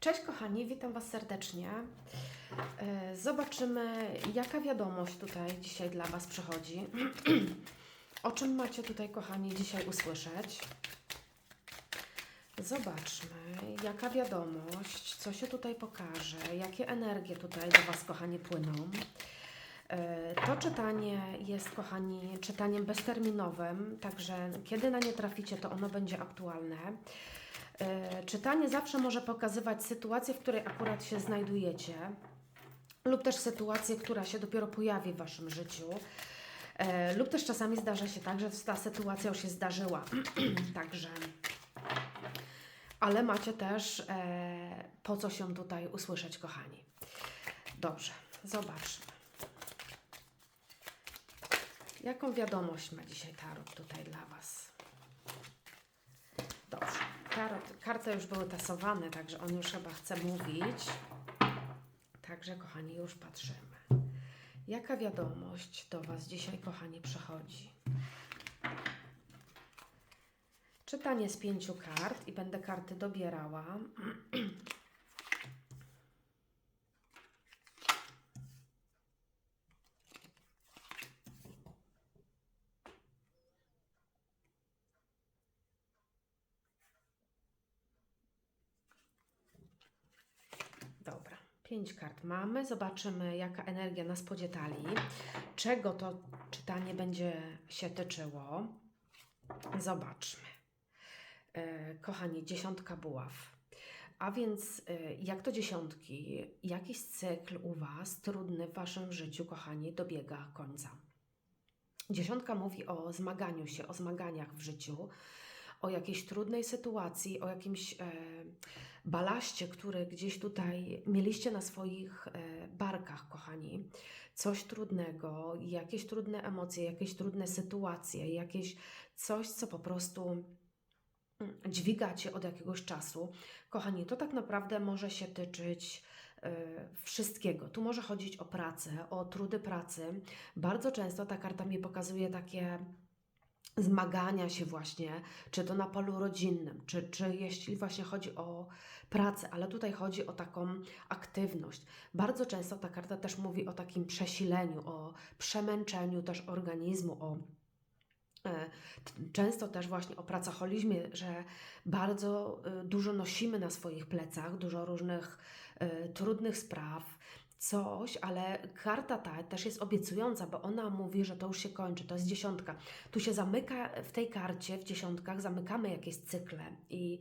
Cześć kochani, witam Was serdecznie. E, Zobaczymy, jaka wiadomość tutaj dzisiaj dla Was przychodzi. O czym macie tutaj, kochani, dzisiaj usłyszeć? Zobaczmy, jaka wiadomość, co się tutaj pokaże, jakie energie tutaj do Was, kochani, płyną. E, To czytanie jest, kochani, czytaniem bezterminowym, także kiedy na nie traficie, to ono będzie aktualne. E, Czytanie zawsze może pokazywać sytuację, w której akurat się znajdujecie, lub też sytuację, która się dopiero pojawi w Waszym życiu. E, Lub też czasami zdarza się tak, że ta sytuacja już się zdarzyła. Także. Ale macie też e, po co się tutaj usłyszeć, kochani. Dobrze, zobaczmy. Jaką wiadomość ma dzisiaj Tarot tutaj dla Was? Dobrze. Tarot, karty już były tasowane, także on już chyba chce mówić. Także, kochani, już patrzymy. Jaka wiadomość do Was dzisiaj, kochani, przychodzi? Czytanie z pięciu kart i będę karty dobierała. Dobra, pięć kart mamy. Zobaczymy, jaka energia nas podzietali. Czego to czytanie będzie się tyczyło. Zobaczmy. E, Kochani, dziesiątka buław. A więc, e, jak to dziesiątki, jakiś cykl u Was trudny w Waszym życiu, kochani, dobiega końca. Dziesiątka mówi o zmaganiu się, o zmaganiach w życiu, o jakiejś trudnej sytuacji, o jakimś e, balaście, który gdzieś tutaj mieliście na swoich e, barkach, kochani. Coś trudnego, jakieś trudne emocje, jakieś trudne sytuacje, jakieś coś, co po prostu mm, dźwigacie od jakiegoś czasu. Kochani, to tak naprawdę może się tyczyć e, wszystkiego. Tu może chodzić o pracę, o trudy pracy. Bardzo często ta karta mi pokazuje takie zmagania się właśnie, czy to na polu rodzinnym, czy, czy jeśli właśnie chodzi o pracę, ale tutaj chodzi o taką aktywność. Bardzo często ta karta też mówi o takim przesileniu, o przemęczeniu też organizmu, o e, Często też właśnie o pracoholizmie, że bardzo y, dużo nosimy na swoich plecach, dużo różnych y, trudnych spraw, coś, ale karta ta też jest obiecująca, bo ona mówi, że to już się kończy, to jest dziesiątka. Tu się zamyka w tej karcie, w dziesiątkach, zamykamy jakieś cykle i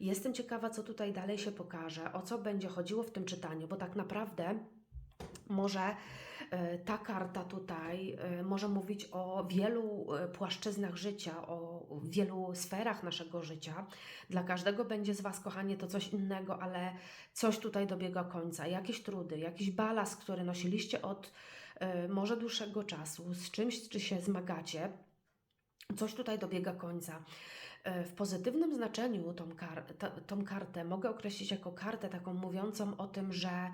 jestem ciekawa, co tutaj dalej się pokaże, o co będzie chodziło w tym czytaniu, bo tak naprawdę może e, ta karta tutaj e, może mówić o wielu e, płaszczyznach życia, o wielu sferach naszego życia. Dla każdego będzie z Was, kochanie, to coś innego, ale coś tutaj dobiega końca. Jakieś trudy, jakiś balast, który nosiliście od może dłuższego czasu, z czymś, czy się zmagacie. Coś tutaj dobiega końca. W pozytywnym znaczeniu tą, kar tą kartę mogę określić jako kartę taką mówiącą o tym, że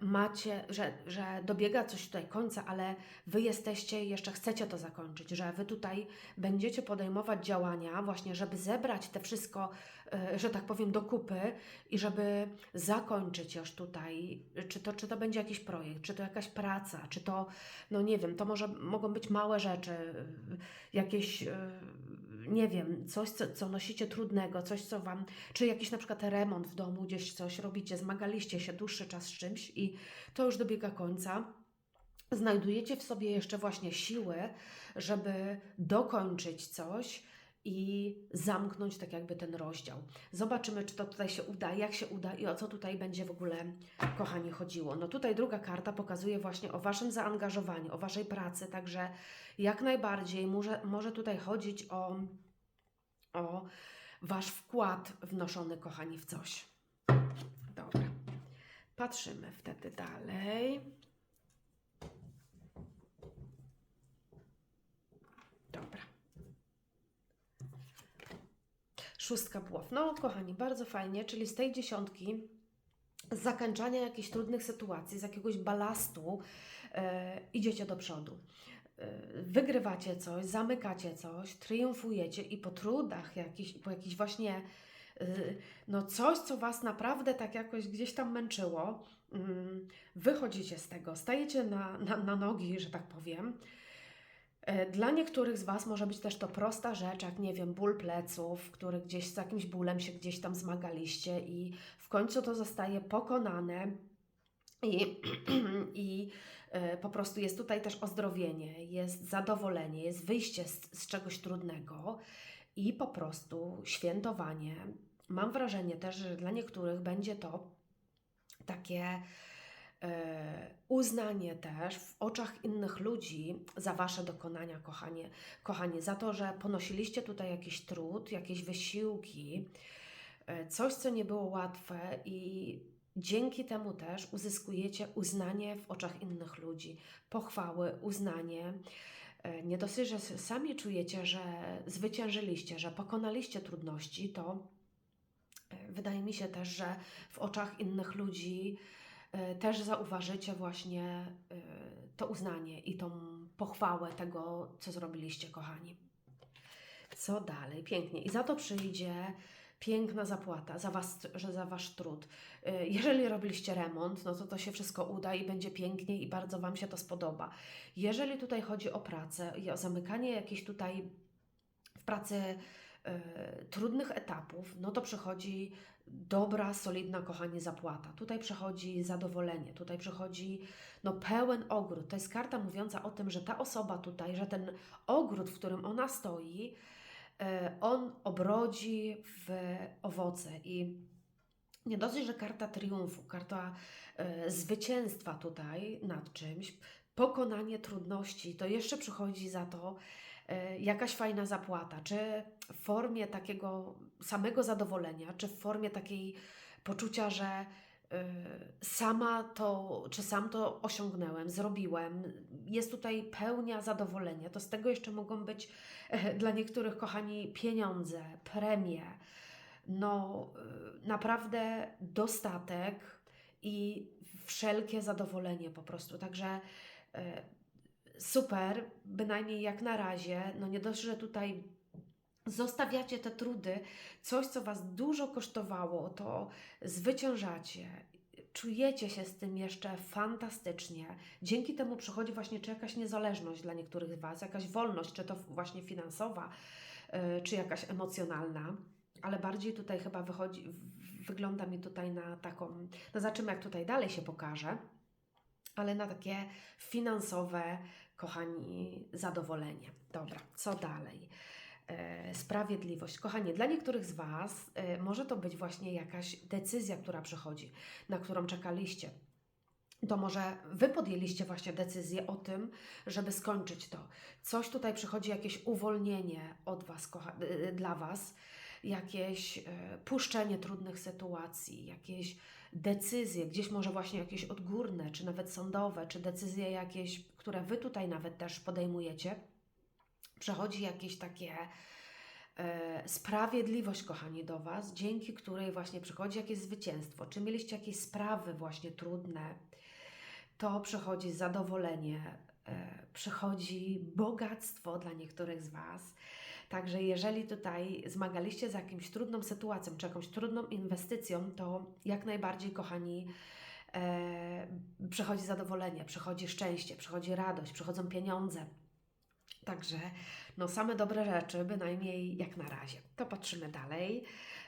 macie, że, że dobiega coś tutaj końca, ale wy jesteście jeszcze chcecie to zakończyć, że wy tutaj będziecie podejmować działania właśnie, żeby zebrać te wszystko, e, że tak powiem, do kupy i żeby zakończyć już tutaj, czy to, czy to będzie jakiś projekt, czy to jakaś praca, czy to, no nie wiem, to może mogą być małe rzeczy, e, jakieś, e, nie wiem, coś, co, co nosicie trudnego, coś, co Wam, czy jakiś na przykład remont w domu, gdzieś coś robicie, zmagaliście się dłuższy czas czymś i to już dobiega końca. Znajdujecie w sobie jeszcze właśnie siły, żeby dokończyć coś i zamknąć tak jakby ten rozdział. Zobaczymy, czy to tutaj się uda, jak się uda i o co tutaj będzie w ogóle, kochani, chodziło. No tutaj druga karta pokazuje właśnie o Waszym zaangażowaniu, o Waszej pracy, także jak najbardziej może, może tutaj chodzić o, o Wasz wkład wnoszony, kochani, w coś. Patrzymy wtedy dalej. Dobra. Szóstka buław. No, kochani, bardzo fajnie, czyli z tej dziesiątki, z zakończania jakichś trudnych sytuacji, z jakiegoś balastu, e, idziecie do przodu. E, wygrywacie coś, zamykacie coś, triumfujecie i po trudach jakichś, po jakichś właśnie no coś, co Was naprawdę tak jakoś gdzieś tam męczyło, mm, wychodzicie z tego, stajecie na, na, na nogi, że tak powiem. E, Dla niektórych z Was może być też to prosta rzecz, jak nie wiem, ból pleców, który gdzieś z jakimś bólem się gdzieś tam zmagaliście i w końcu to zostaje pokonane i, i e, po prostu jest tutaj też ozdrowienie, jest zadowolenie, jest wyjście z, z czegoś trudnego i po prostu świętowanie. Mam wrażenie też, że dla niektórych będzie to takie e, uznanie też w oczach innych ludzi za Wasze dokonania, kochanie, kochanie, za to, że ponosiliście tutaj jakiś trud, jakieś wysiłki, e, coś, co nie było łatwe i dzięki temu też uzyskujecie uznanie w oczach innych ludzi, pochwały, uznanie. E, Nie dosyć, że sami czujecie, że zwyciężyliście, że pokonaliście trudności, to wydaje mi się też, że w oczach innych ludzi e, też zauważycie właśnie e, to uznanie i tą pochwałę tego, co zrobiliście, kochani. Co dalej? Pięknie. I za to przyjdzie piękna zapłata, za, was, że za Wasz trud. Y, Jeżeli robiliście remont, no to to się wszystko uda i będzie pięknie i bardzo Wam się to spodoba. Jeżeli tutaj chodzi o pracę i o zamykanie jakichś tutaj w pracy trudnych etapów, no to przychodzi dobra, solidna, kochanie, zapłata. Tutaj przychodzi zadowolenie, tutaj przychodzi no, pełen ogród. To jest karta mówiąca o tym, że ta osoba tutaj, że ten ogród, w którym ona stoi, e, on obrodzi w owoce i nie dosyć, że karta triumfu, karta e, zwycięstwa tutaj nad czymś, pokonanie trudności, to jeszcze przychodzi za to e, jakaś fajna zapłata, czy w formie takiego samego zadowolenia, czy w formie takiej poczucia, że e, sama to, czy sam to osiągnąłem, zrobiłem. Jest tutaj pełnia zadowolenia. To z tego jeszcze mogą być dla niektórych, kochani, pieniądze, premie. No, e, naprawdę dostatek i wszelkie zadowolenie po prostu. Także super, bynajmniej jak na razie. No nie dość, że tutaj zostawiacie te trudy, coś, co Was dużo kosztowało, to zwyciężacie. Czujecie się z tym jeszcze fantastycznie. Dzięki temu przychodzi właśnie czy jakaś niezależność dla niektórych z Was, jakaś wolność, czy to właśnie finansowa, yy, czy jakaś emocjonalna, ale bardziej tutaj chyba wychodzi, wygląda mi tutaj na taką, no zobaczymy jak tutaj dalej się pokaże, ale na takie finansowe, kochani, zadowolenie. Dobra, co dalej? E, sprawiedliwość. Kochanie, dla niektórych z Was e, może to być właśnie jakaś decyzja, która przychodzi, na którą czekaliście. To może Wy podjęliście właśnie decyzję o tym, żeby skończyć to. Coś tutaj przychodzi, jakieś uwolnienie od Was, kocha, e, dla Was, jakieś puszczenie trudnych sytuacji, jakieś decyzje, gdzieś może właśnie jakieś odgórne, czy nawet sądowe, czy decyzje jakieś, które Wy tutaj nawet też podejmujecie przechodzi jakieś takie e, sprawiedliwość, kochani, do Was, dzięki której właśnie przychodzi jakieś zwycięstwo. Czy mieliście jakieś sprawy właśnie trudne, to przychodzi zadowolenie, e, przychodzi bogactwo dla niektórych z Was. Także jeżeli tutaj zmagaliście z jakimś trudną sytuacją, czy jakąś trudną inwestycją, to jak najbardziej, kochani, e, przychodzi zadowolenie, przychodzi szczęście, przychodzi radość, przychodzą pieniądze. Także no same dobre rzeczy, bynajmniej jak na razie. To patrzymy dalej.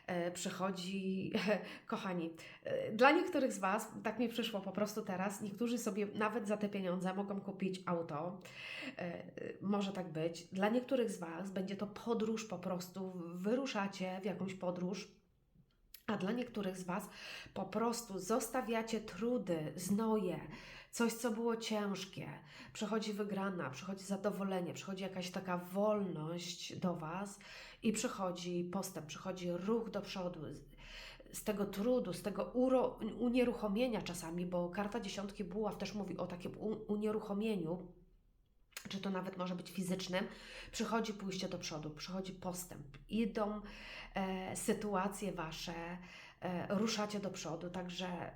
E, przychodzi, kochani, e, dla niektórych z Was, tak mi przyszło po prostu teraz, niektórzy sobie nawet za te pieniądze mogą kupić auto. E, może tak być. Dla niektórych z Was będzie to podróż po prostu, wyruszacie w jakąś podróż. A dla niektórych z Was po prostu zostawiacie trudy, znoje, coś, co było ciężkie. Przychodzi wygrana, przychodzi zadowolenie, przychodzi jakaś taka wolność do Was i przychodzi postęp, przychodzi ruch do przodu. Z tego trudu, z tego uro, unieruchomienia czasami, bo karta dziesiątki buław też mówi o takim unieruchomieniu, czy to nawet może być fizycznym, przychodzi pójście do przodu, przychodzi postęp, idą e, sytuacje Wasze, e, ruszacie do przodu, także e,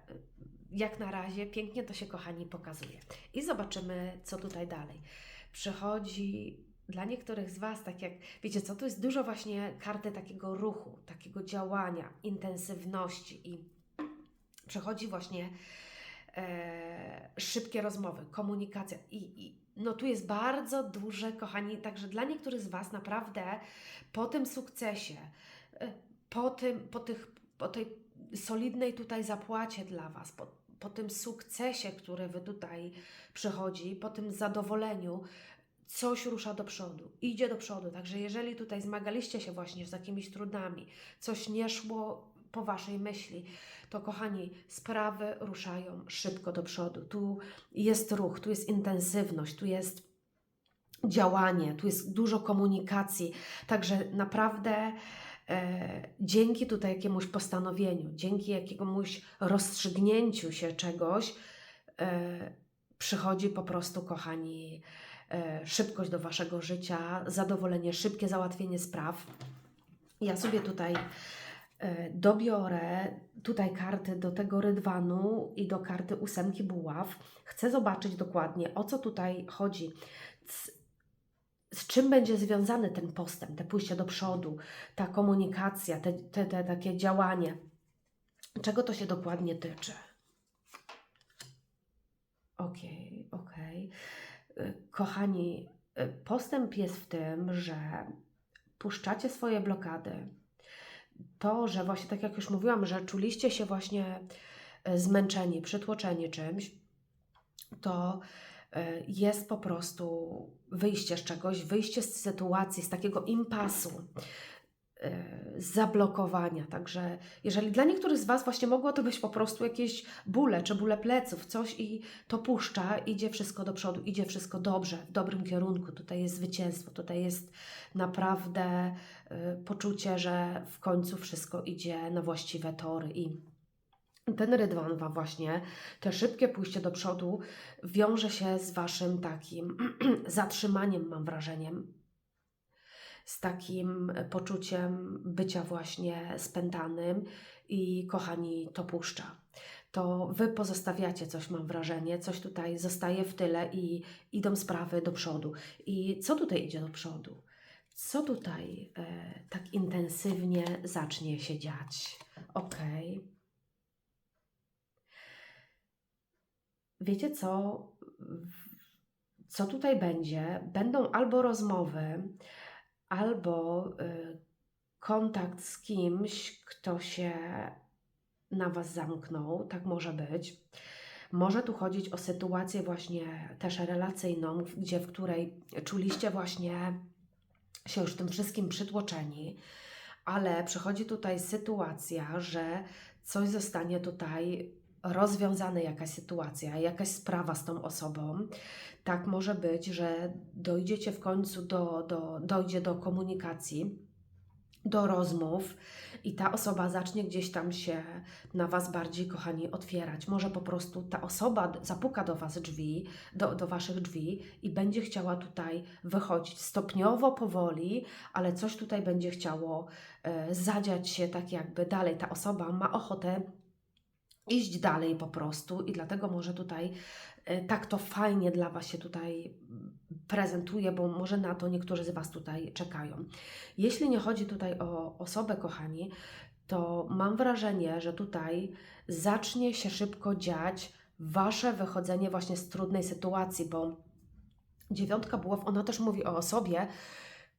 jak na razie pięknie to się, kochani, pokazuje. I zobaczymy, co tutaj dalej. Przychodzi dla niektórych z Was, tak jak wiecie co, to jest dużo właśnie karty takiego ruchu, takiego działania, intensywności i przechodzi właśnie e, szybkie rozmowy, komunikacja i, i no tu jest bardzo duże, kochani, także dla niektórych z Was naprawdę po tym sukcesie, e, po, tym, po, tych, po tej solidnej tutaj zapłacie dla Was, po, po tym sukcesie, który Wy tutaj przychodzi, po tym zadowoleniu, coś rusza do przodu, idzie do przodu. Także jeżeli tutaj zmagaliście się właśnie z jakimiś trudami, coś nie szło po Waszej myśli, to kochani, sprawy ruszają szybko do przodu. Tu jest ruch, tu jest intensywność, tu jest działanie, tu jest dużo komunikacji. Także naprawdę e, dzięki tutaj jakiemuś postanowieniu, dzięki jakiemuś rozstrzygnięciu się czegoś, e, przychodzi po prostu, kochani, szybkość do Waszego życia, zadowolenie, szybkie załatwienie spraw. Ja sobie tutaj e, dobiorę tutaj karty do tego rydwanu i do karty ósemki buław. Chcę zobaczyć dokładnie, o co tutaj chodzi. Z czym będzie związany ten postęp, te pójście do przodu, ta komunikacja, te, te, te takie działanie. Czego to się dokładnie tyczy? Okej, okej. Y, Kochani, y, postęp jest w tym, że puszczacie swoje blokady. To, że właśnie tak jak już mówiłam, że czuliście się właśnie y, zmęczeni, przytłoczeni czymś, to y, jest po prostu wyjście z czegoś, wyjście z sytuacji, z takiego impasu, zablokowania. Także jeżeli dla niektórych z Was właśnie mogło to być po prostu jakieś bóle, czy bóle pleców, coś i to puszcza, idzie wszystko do przodu, idzie wszystko dobrze, w dobrym kierunku. Tutaj jest zwycięstwo, tutaj jest naprawdę y, poczucie, że w końcu wszystko idzie na właściwe tory i ten rydwan wa- właśnie, te szybkie pójście do przodu wiąże się z Waszym takim zatrzymaniem, mam wrażeniem, z takim poczuciem bycia właśnie spętanym i kochani, to puszcza. To Wy pozostawiacie coś, mam wrażenie, coś tutaj zostaje w tyle i idą sprawy do przodu. I co tutaj idzie do przodu? Co tutaj e, tak intensywnie zacznie się dziać? Okej. Wiecie co? Co tutaj będzie? Będą albo rozmowy, albo y, kontakt z kimś, kto się na Was zamknął. Tak może być. Może tu chodzić o sytuację właśnie też relacyjną, gdzie w której czuliście właśnie się już tym wszystkim przytłoczeni, ale przychodzi tutaj sytuacja, że coś zostanie tutaj rozwiązane, jakaś sytuacja, jakaś sprawa z tą osobą. Tak może być, że dojdziecie w końcu do, do, dojdzie do komunikacji, do rozmów i ta osoba zacznie gdzieś tam się na Was bardziej, kochani, otwierać. Może po prostu ta osoba zapuka do Was drzwi, do, do Waszych drzwi i będzie chciała tutaj wychodzić stopniowo, powoli, ale coś tutaj będzie chciało e, zadziać się tak jakby dalej. Ta osoba ma ochotę iść dalej po prostu i dlatego może tutaj e, tak to fajnie dla Was się tutaj mm, prezentuje, bo może na to niektórzy z Was tutaj czekają. Jeśli nie chodzi tutaj o osobę, kochani, to mam wrażenie, że tutaj zacznie się szybko dziać Wasze wychodzenie właśnie z trudnej sytuacji, bo dziewiątka buław, ona też mówi o osobie,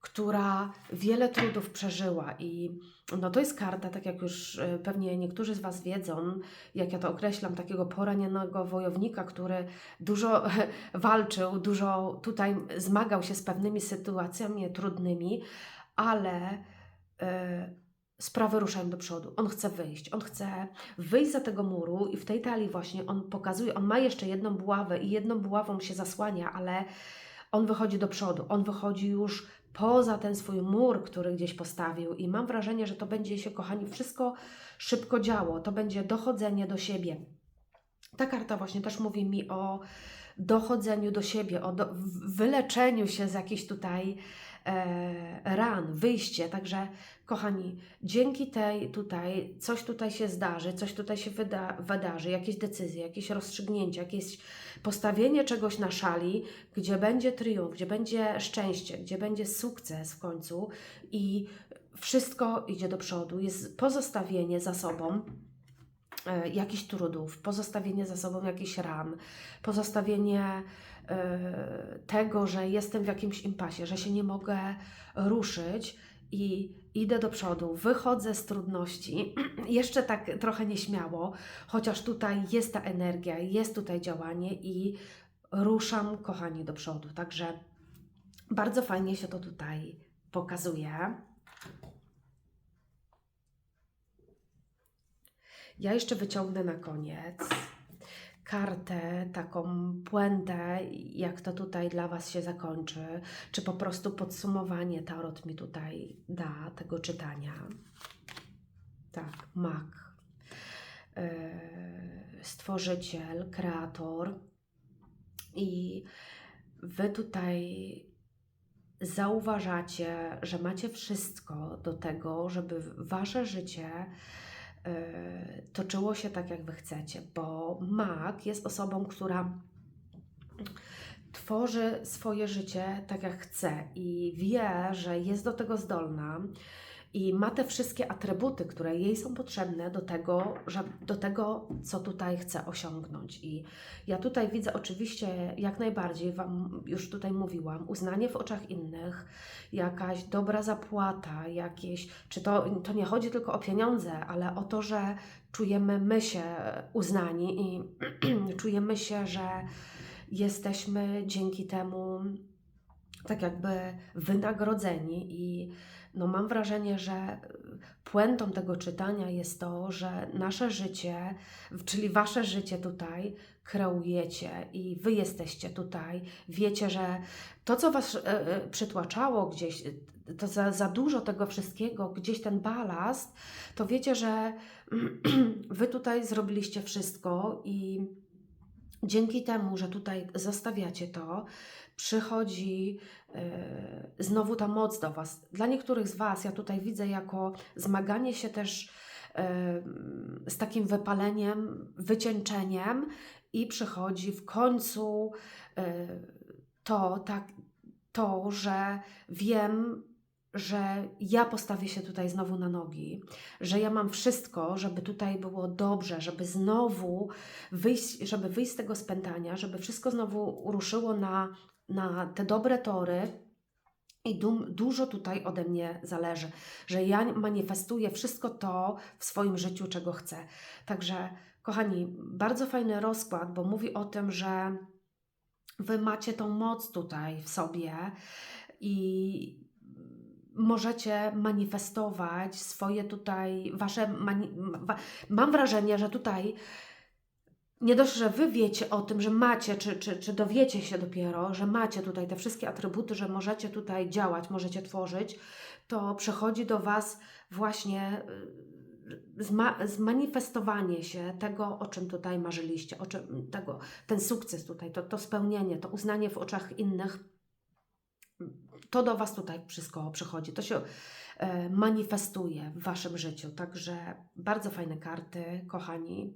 która wiele trudów przeżyła i no to jest karta, tak jak już e, pewnie niektórzy z Was wiedzą, jak ja to określam, takiego poranionego wojownika, który dużo walczył, dużo tutaj zmagał się z pewnymi sytuacjami trudnymi, ale e, sprawy ruszają do przodu. On chce wyjść, on chce wyjść za tego muru i w tej talii właśnie on pokazuje, on ma jeszcze jedną buławę i jedną buławą się zasłania, ale on wychodzi do przodu, on wychodzi już poza ten swój mur, który gdzieś postawił i mam wrażenie, że to będzie się, kochani, wszystko szybko działo, to będzie dochodzenie do siebie. Ta karta właśnie też mówi mi o dochodzeniu do siebie, o do, wyleczeniu się z jakichś tutaj ran, wyjście. Także, kochani, dzięki tej tutaj coś tutaj się zdarzy, coś tutaj się wyda, wydarzy, jakieś decyzje, jakieś rozstrzygnięcie, jakieś postawienie czegoś na szali, gdzie będzie triumf, gdzie będzie szczęście, gdzie będzie sukces w końcu i wszystko idzie do przodu. Jest pozostawienie za sobą e, jakichś trudów, pozostawienie za sobą jakichś ran, pozostawienie e, tego, że jestem w jakimś impasie, że się nie mogę ruszyć i idę do przodu, wychodzę z trudności, jeszcze tak trochę nieśmiało, chociaż tutaj jest ta energia, jest tutaj działanie i ruszam, kochani, do przodu. Także bardzo fajnie się to tutaj pokazuje. Ja jeszcze wyciągnę na koniec kartę, taką puentę, jak to tutaj dla Was się zakończy, czy po prostu podsumowanie tarot mi tutaj da tego czytania. Tak, mak. Yy, stworzyciel, kreator. I Wy tutaj zauważacie, że macie wszystko do tego, żeby Wasze życie toczyło się tak, jak Wy chcecie, bo mag jest osobą, która tworzy swoje życie tak, jak chce i wie, że jest do tego zdolna i ma te wszystkie atrybuty, które jej są potrzebne do tego, że, do tego, co tutaj chce osiągnąć. I ja tutaj widzę oczywiście jak najbardziej, Wam już tutaj mówiłam, uznanie w oczach innych, jakaś dobra zapłata, jakieś, czy to, to nie chodzi tylko o pieniądze, ale o to, że czujemy my się uznani i czujemy się, że jesteśmy dzięki temu tak jakby wynagrodzeni i no mam wrażenie, że puentą tego czytania jest to, że nasze życie, czyli wasze życie tutaj kreujecie i wy jesteście tutaj. Wiecie, że to, co was e, e, przytłaczało gdzieś, to za, za dużo tego wszystkiego, gdzieś ten balast, to wiecie, że wy tutaj zrobiliście wszystko i dzięki temu, że tutaj zostawiacie to, przychodzi e, znowu ta moc do Was. Dla niektórych z Was ja tutaj widzę jako zmaganie się też e, z takim wypaleniem, wycieńczeniem i przychodzi w końcu e, to, tak, to, że wiem, że ja postawię się tutaj znowu na nogi, że ja mam wszystko, żeby tutaj było dobrze, żeby znowu wyjść, żeby wyjść z tego spętania, żeby wszystko znowu ruszyło na na te dobre tory. I du dużo tutaj ode mnie zależy, że ja manifestuję wszystko to w swoim życiu, czego chcę. Także, kochani, bardzo fajny rozkład, bo mówi o tym, że Wy macie tą moc tutaj w sobie i możecie manifestować swoje tutaj, wasze. Mani mam wrażenie, że tutaj nie dość, że Wy wiecie o tym, że macie, czy, czy, czy dowiecie się dopiero, że macie tutaj te wszystkie atrybuty, że możecie tutaj działać, możecie tworzyć, to przychodzi do Was właśnie y, zma zmanifestowanie się tego, o czym tutaj marzyliście, o czym, tego, ten sukces tutaj, to, to spełnienie, to uznanie w oczach innych, to do Was tutaj wszystko przychodzi, to się e, manifestuje w Waszym życiu. Także bardzo fajne karty, kochani.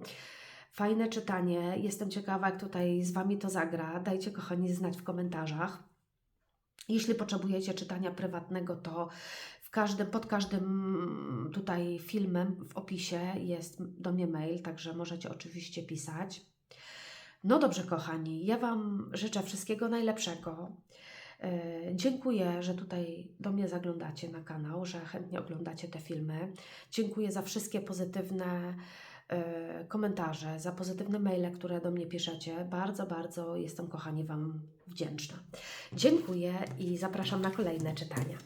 Fajne czytanie. Jestem ciekawa, jak tutaj z Wami to zagra. Dajcie, kochani, znać w komentarzach. Jeśli potrzebujecie czytania prywatnego, to w każdym, pod każdym tutaj filmem w opisie jest do mnie mail, także możecie oczywiście pisać. No dobrze, kochani, ja Wam życzę wszystkiego najlepszego. E, dziękuję, że tutaj do mnie zaglądacie na kanał, że chętnie oglądacie te filmy. Dziękuję za wszystkie pozytywne komentarze, za pozytywne maile, które do mnie piszecie. Bardzo, bardzo jestem, kochani, Wam wdzięczna. Dziękuję i zapraszam na kolejne czytania.